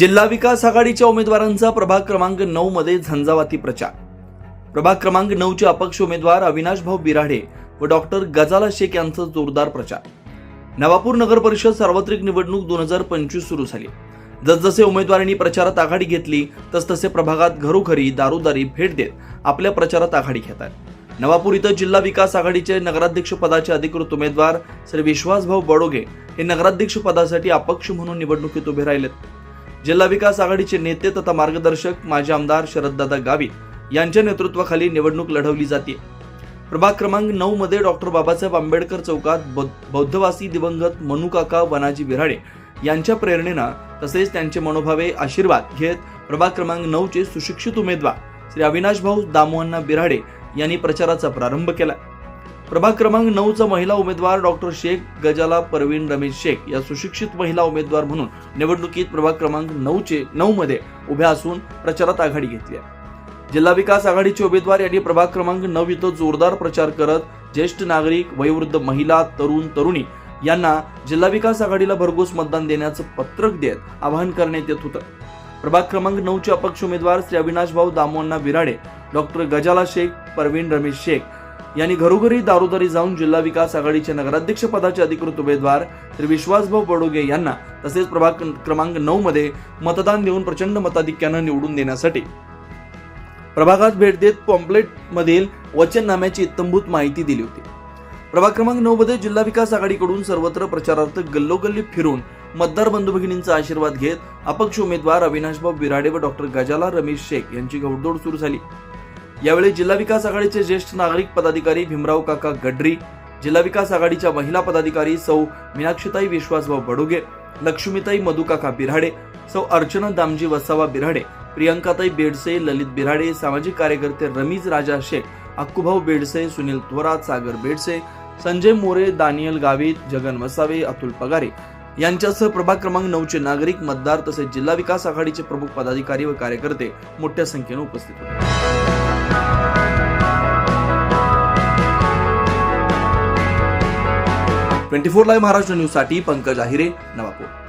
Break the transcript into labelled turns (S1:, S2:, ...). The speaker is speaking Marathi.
S1: जिल्हा विकास आघाडीच्या उमेदवारांचा प्रभाग क्रमांक नऊ मध्ये झंझावाती प्रचार. प्रभाग क्रमांक नऊचे अपक्ष उमेदवार अविनाश भाऊ बिराडे व डॉक्टर गजाला शेख यांचा जोरदार प्रचार. नवापूर नगर परिषद सार्वत्रिक निवडणूक दोन हजार पंचवीस सुरू झाली. जसजसे उमेदवारांनी प्रचारात आघाडी घेतली तसतसे प्रभागात घरोघरी दारोदारी भेट देत आपल्या प्रचारात आघाडी घेतात. नवापूर इथं जिल्हा विकास आघाडीचे नगराध्यक्ष पदाचे अधिकृत उमेदवार श्री विश्वासभाऊ बडोगे हे नगराध्यक्ष पदासाठी अपक्ष म्हणून निवडणुकीत उभे राहिलेत. जिल्हा विकास आघाडीचे नेते तथा मार्गदर्शक माजी आमदार शरददादा गावित यांच्या नेतृत्वाखाली निवडणूक लढवली जाते. प्रभाग क्रमांक नऊ मध्ये डॉक्टर बाबासाहेब आंबेडकर चौकात बौद्ध- बौद्धवासी दिवंगत मनुकाका वनाजी बिराडे यांच्या प्रेरणेनं तसेच त्यांचे मनोभावे आशीर्वाद घेत प्रभाग क्रमांक नऊचे सुशिक्षित उमेदवार श्री अविनाश भाऊ दामोहन्ना बिराडे यांनी प्रचाराचा प्रारंभ केला. प्रभाग क्रमांक नऊचा महिला उमेदवार डॉक्टर शेख गजाला परवीन रमेश शेख या सुशिक्षित महिला उमेदवार म्हणून निवडणुकीत प्रभाग क्रमांक नऊचे नऊ मध्ये उभ्या असून प्रचारात आघाडी घेतली आहे. जिल्हा विकास आघाडीचे उमेदवार यांनी प्रभाग क्रमांक नऊ इथं जोरदार प्रचार करत ज्येष्ठ नागरिक वयोवृद्ध महिला तरुण तरुणी यांना जिल्हा विकास आघाडीला भरघोस मतदान देण्याचं पत्रक देत आवाहन करण्यात येत होतं. प्रभाग क्रमांक नऊचे अपक्ष उमेदवार श्री अविनाश भाऊ दामोन्ना बिराडे डॉक्टर गजाला शेख परवीन रमेश शेख यांनी घरोघरी दारोदारी जाऊन जिल्हा विकास आघाडीचे नगराध्यक्ष पदाचे अधिकृत उमेदवार श्री विश्वासभाऊ बडोगे यांना तसेच प्रभाग क्रमांक नऊ मध्ये मतदान देऊन प्रचंड मताधिक्यानं निवडून देण्यासाठी. प्रभागात भेट देत पॉम्पलेट मधील वचननाम्याची इत्तंभूत माहिती दिली होती. प्रभाग क्रमांक नऊ मध्ये जिल्हा विकास आघाडीकडून सर्वत्र प्रचारार्थ गल्लोगल्ली फिरून मतदार बंधू भगिनींचा आशीर्वाद घेत अपक्ष उमेदवार अविनाशभाऊ बिराडे व डॉक्टर गजाला रमेश शेख यांची घोडदौड सुरू झाली. यावेळी जिल्हा विकास आघाडीचे ज्येष्ठ नागरिक पदाधिकारी भीमराव काका गडरी जिल्हा विकास आघाडीच्या महिला पदाधिकारी सौ मीनाक्षीताई विश्वासभाऊ बडुगे लक्ष्मीताई मधुकाका बिराडे सौ अर्चना दामजी वसावा बिराडे प्रियंकाताई बेडसे ललित बिराडे सामाजिक कार्यकर्ते रमीज राजा शेख अक्कुभाऊ बेडसे सुनील थोरात सागर बेडसे संजय मोरे दानियल गावित जगन वसावे अतुल पगारे यांच्यासह प्रभाग क्रमांक नऊचे नागरिक मतदार तसेच जिल्हा विकास आघाडीचे प्रमुख पदाधिकारी व कार्यकर्ते मोठ्या संख्येने उपस्थित होते. ट्वेंटी फोर लाईव्ह महाराष्ट्र न्यूजसाठी पंकज आहिरे नवापूर.